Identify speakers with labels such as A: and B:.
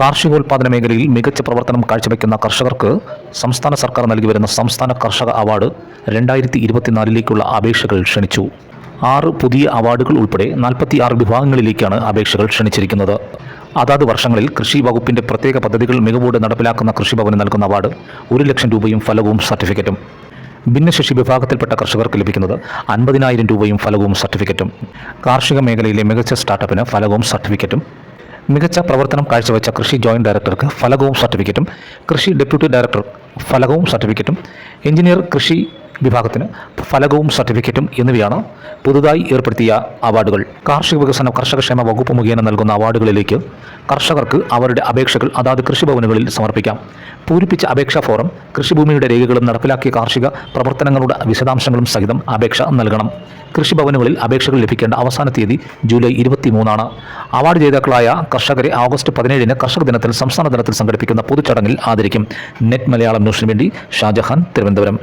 A: കാർഷികോൽപാദന മേഖലയിൽ മികച്ച പ്രവർത്തനം കാഴ്ചവെക്കുന്ന കർഷകർക്ക് സംസ്ഥാന സർക്കാർ നൽകി വരുന്ന സംസ്ഥാന കർഷക അവാർഡ് രണ്ടായിരത്തി ഇരുപത്തിനാലിലേക്കുള്ള അപേക്ഷകൾ ക്ഷണിച്ചു. ആറ് പുതിയ അവാർഡുകൾ ഉൾപ്പെടെ നാൽപ്പത്തി ആറ് വിഭാഗങ്ങളിലേക്കാണ് അപേക്ഷകൾ ക്ഷണിച്ചിരിക്കുന്നത്. അതാത് വർഷങ്ങളിൽ കൃഷി വകുപ്പിന്റെ പ്രത്യേക പദ്ധതികൾ മികവോടെ നടപ്പിലാക്കുന്ന കൃഷിഭവന് നൽകുന്ന അവാർഡ് ഒരു ലക്ഷം രൂപയും ഫലവും സർട്ടിഫിക്കറ്റും. ഭിന്നശേഷി വിഭാഗത്തിൽപ്പെട്ട കർഷകർക്ക് ലഭിക്കുന്നത് അൻപതിനായിരം രൂപയും ഫലവും സർട്ടിഫിക്കറ്റും. കാർഷിക മേഖലയിലെ മികച്ച സ്റ്റാർട്ടപ്പിന് ഫലവും സർട്ടിഫിക്കറ്റും. മികച്ച പ്രവർത്തനം കാഴ്ചവെച്ച കൃഷി ജോയിന്റ് ഡയറക്ടർക്ക് ഫലകവും സർട്ടിഫിക്കറ്റും കൃഷി ഡെപ്യൂട്ടി ഡയറക്ടർ ഫലകവും സർട്ടിഫിക്കറ്റും എഞ്ചിനീയർ കൃഷി വിഭാഗത്തിന് ഫലകവും സർട്ടിഫിക്കറ്റും എന്നിവയാണ് പുതുതായി ഏർപ്പെടുത്തിയ അവാർഡുകൾ. കാർഷിക വികസന കർഷകക്ഷേമ വകുപ്പ് മുഖേന നൽകുന്ന അവാർഡുകളിലേക്ക് കർഷകർക്ക് അവരുടെ അപേക്ഷകൾ അതാത് കൃഷിഭവനുകളിൽ സമർപ്പിക്കാം. പൂരിപ്പിച്ച അപേക്ഷാ ഫോറം കൃഷിഭൂമിയുടെ രേഖകളും നടപ്പിലാക്കിയ കാർഷിക പ്രവർത്തനങ്ങളുടെ വിശദാംശങ്ങളും സഹിതം അപേക്ഷ നൽകണം. കൃഷിഭവനുകളിൽ അപേക്ഷകൾ ലഭിക്കേണ്ട അവസാന തീയതി ജൂലൈ ഇരുപത്തിമൂന്നാണ്. അവാർഡ് ജേതാക്കളായ കർഷകരെ ഓഗസ്റ്റ് പതിനേഴിന് കർഷക ദിനത്തിൽ സംസ്ഥാന തലത്തിൽ സംഘടിപ്പിക്കുന്ന പൊതുചടങ്ങിൽ ആദരിക്കും. നെറ്റ് മലയാളം ന്യൂസിന് വേണ്ടി ഷാജഹാൻ തിരുവനന്തപുരം.